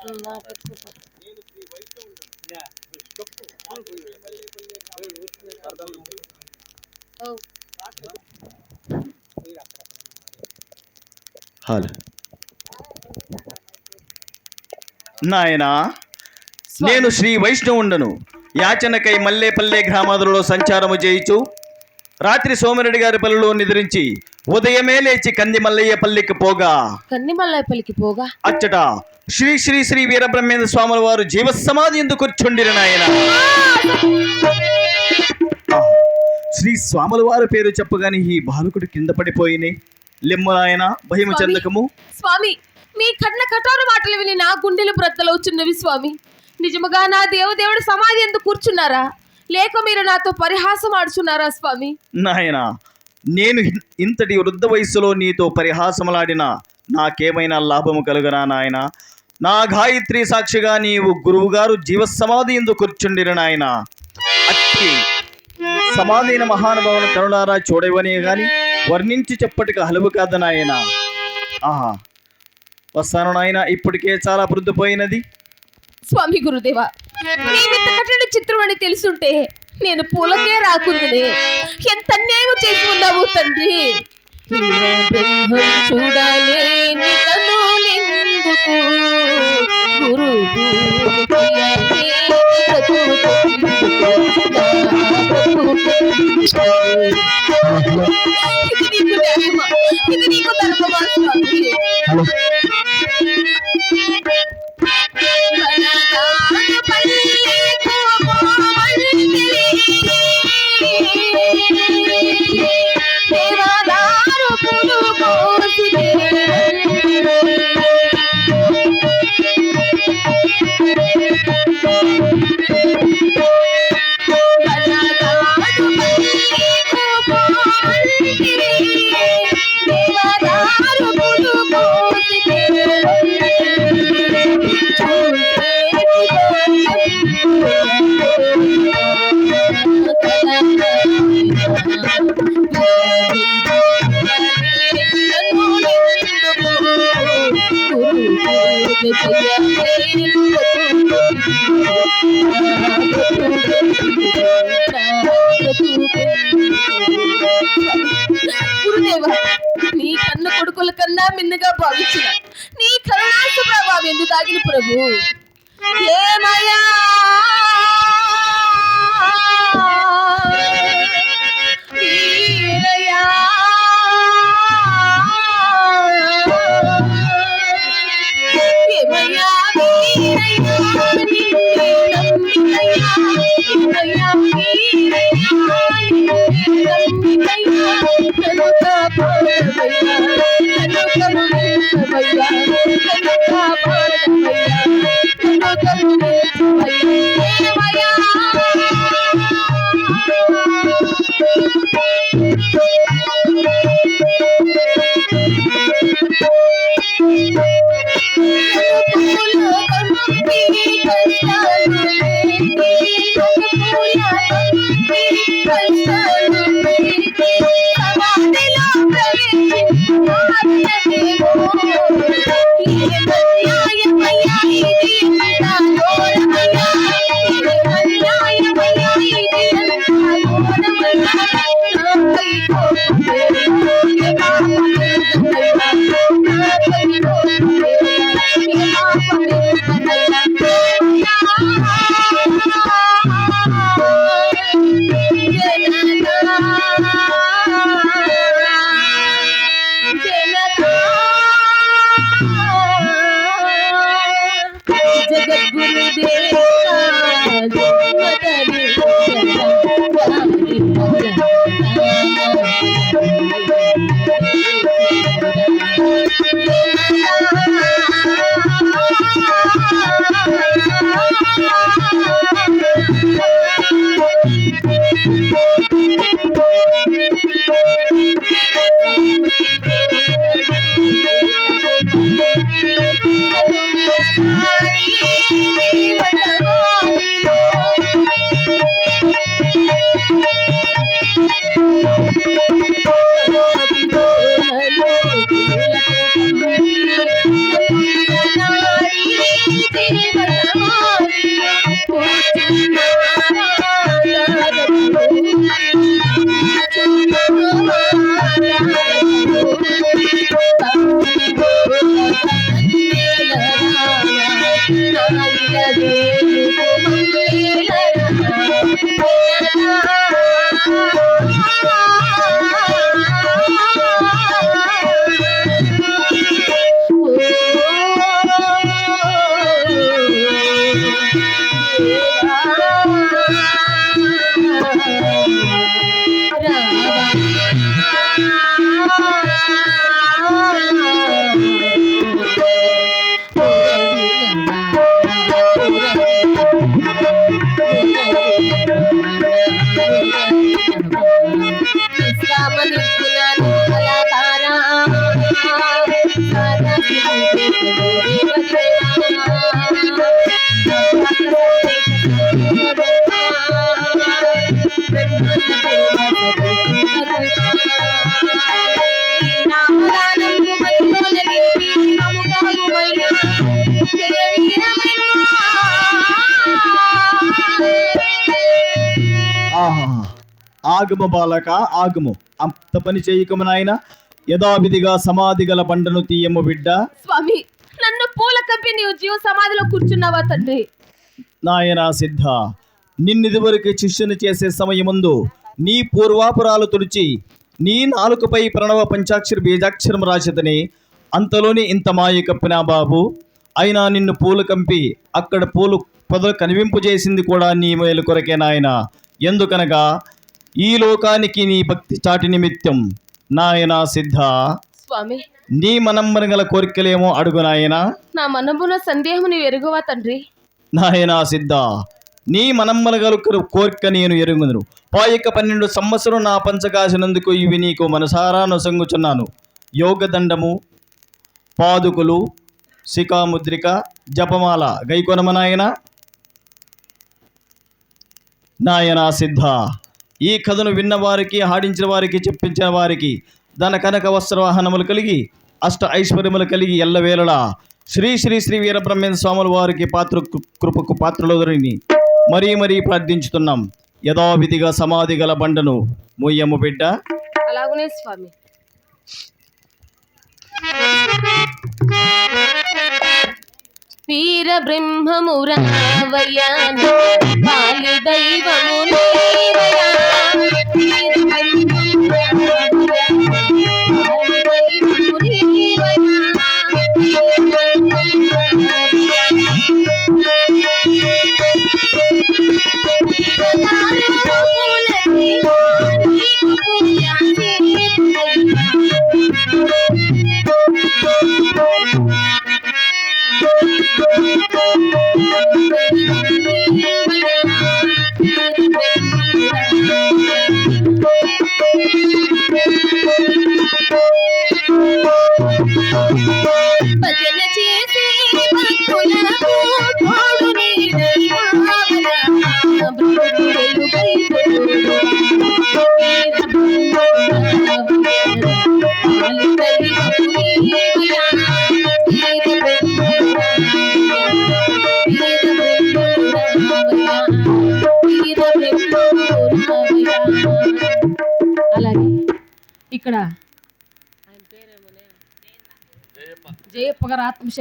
ఒక మాట చెప్పేది. ఓ, హలో. నాయనా నేను శ్రీ వైష్ణవుండను. యాచనకై మల్లేపల్లె గ్రామాదులలో సంచారము చేయుచు రాత్రి సోమిరెడ్డి గారి పల్లెలో నిద్రించి ఉదయమే లేచి కంది మల్లయ్య పల్లెకి పోగా. కన్ని మల్లాయపల్లికి పోగా? అచ్చట శ్రీ శ్రీ శ్రీ వీరబ్రహ్మేంద్ర స్వాముల వారు జీవసమాధి ఎందుకు కూర్చుండిన నాయన. శ్రీ స్వాముల వారి పేరు చెప్పగానే ఈ బాలకుడు కింద పడిపోయినే. లెమ్ము నాయన భయము స్వామి. చెందకము. స్వామి మీ కన్న కఠోర మాటలు విని నా గుండెలు బ్రద్దలవుచున్నవి స్వామి. నిజముగా నా దేవదేవుడు సమాధి ఎందుకు కూర్చున్నారా? లేక మీరు నాతో పరిహాసం ఆడుచున్నారా స్వామి? నాయనా నేను ఇంతటి వృద్ధ వయస్సులో నీతో పరిహాసములాడిన నాకేమైనా లాభము కలుగనా నాయన? నా గాయత్రి సాక్షిగా నీవు గురువుగారు జీవసమాధి ఎందుకు కూర్చుండిన నాయన. అట్టి సమాధైన మహానుభావుల కరుణారా చూడవనే గాని వర్ణించి చెప్పటికి హలువు కాదు నాయన. ఆహా వస్తాను నాయన. ఇప్పటికే చాలా వృద్ధిపోయినది స్వామి గురుదేవా నీవింత కఠిన చిత్రం అని తెలుసుంటే నేను పూలకే రాకుందినే ఎంత అన్యాయం చేసి ఉన్నావు తండ్రి? చూడలేని కనులెందుకు గురు ఇది నీకు న్యాయమా? ఇది నీకు ధర్మమా? స్వామి గురుదేవా నీ కన్న కొడుకుల కన్నా మిన్నగా భావించిన నీ కరుణాస ప్రభావం ఎందుకు తాగిన ప్రభు? ఏమయ్యా? भैया Thank you. Thank you. Thank you. ఆగము బాలక ఆగము. అంత పని చేయకము నాయన యథావిధిగా సమాధి గల బండను తీయము బిడ్డ. స్వామి నన్ను పూల కంపి నీవు జీవ సమాధిలో కూర్చున్నావా తండ్రి? నాయనా సిద్ధ నిన్నిదివరకు శిష్యుని చేసే సమయముందు నీ పూర్వాపురాలు తుడిచి నీ నాలుకపై ప్రణవ పంచాక్షరి బీజాక్షరం రాసితని అంతలోనే ఇంత మాయ కప్పినా బాబు. అయినా నిన్ను పూలు కంపి అక్కడ పూలు పొదలు కనివింపు చేసింది కూడా నీ మేలు కొరకే నాయన. ఎందుకనగా ఈ లోకానికి నీ భక్తి చాటి నిమిత్తం నాయనా సిద్ధ. స్వామి. నీ మనమ్మని గల కోరికలేమో అడుగు నాయనా. నా మనమున సందేహం నీవు ఎరుగువా తండ్రి. నాయనా సిద్ధ. నీ మనమ్మల గలుకరు కోరిక నేను ఎరుగుదును. పాయక పన్నెండు సంవత్సరం నా పంచకాసినందుకు ఇవి నీకు మనసారా నొసంగుచున్నాను యోగదండము పాదుకులు శిఖాముద్రిక జపమాల గైకొనమ నాయన. నాయనా సిద్ధ. ఈ కథను విన్నవారికి ఆడించిన వారికి చెప్పించిన వారికి ధన కనక వస్త్రవాహనములు కలిగి అష్ట ఐశ్వర్యములు కలిగి ఎల్లవేళలా శ్రీ శ్రీ శ్రీ వీరబ్రహ్మేంద్ర స్వాముల వారికి పాత్ర కృపకు పాత్రలోదరిని మరీ మరీ ప్రార్థించుతున్నాం. యథావిధిగా సమాధి గల బండను మొయ్యమ్మ బిడ్డ. అలాగనే స్వామి. వీర బ్రహ్మమురావయ్యా దైవము ಪಗಾರ ಹತ್ತು ನಿಮಿಷ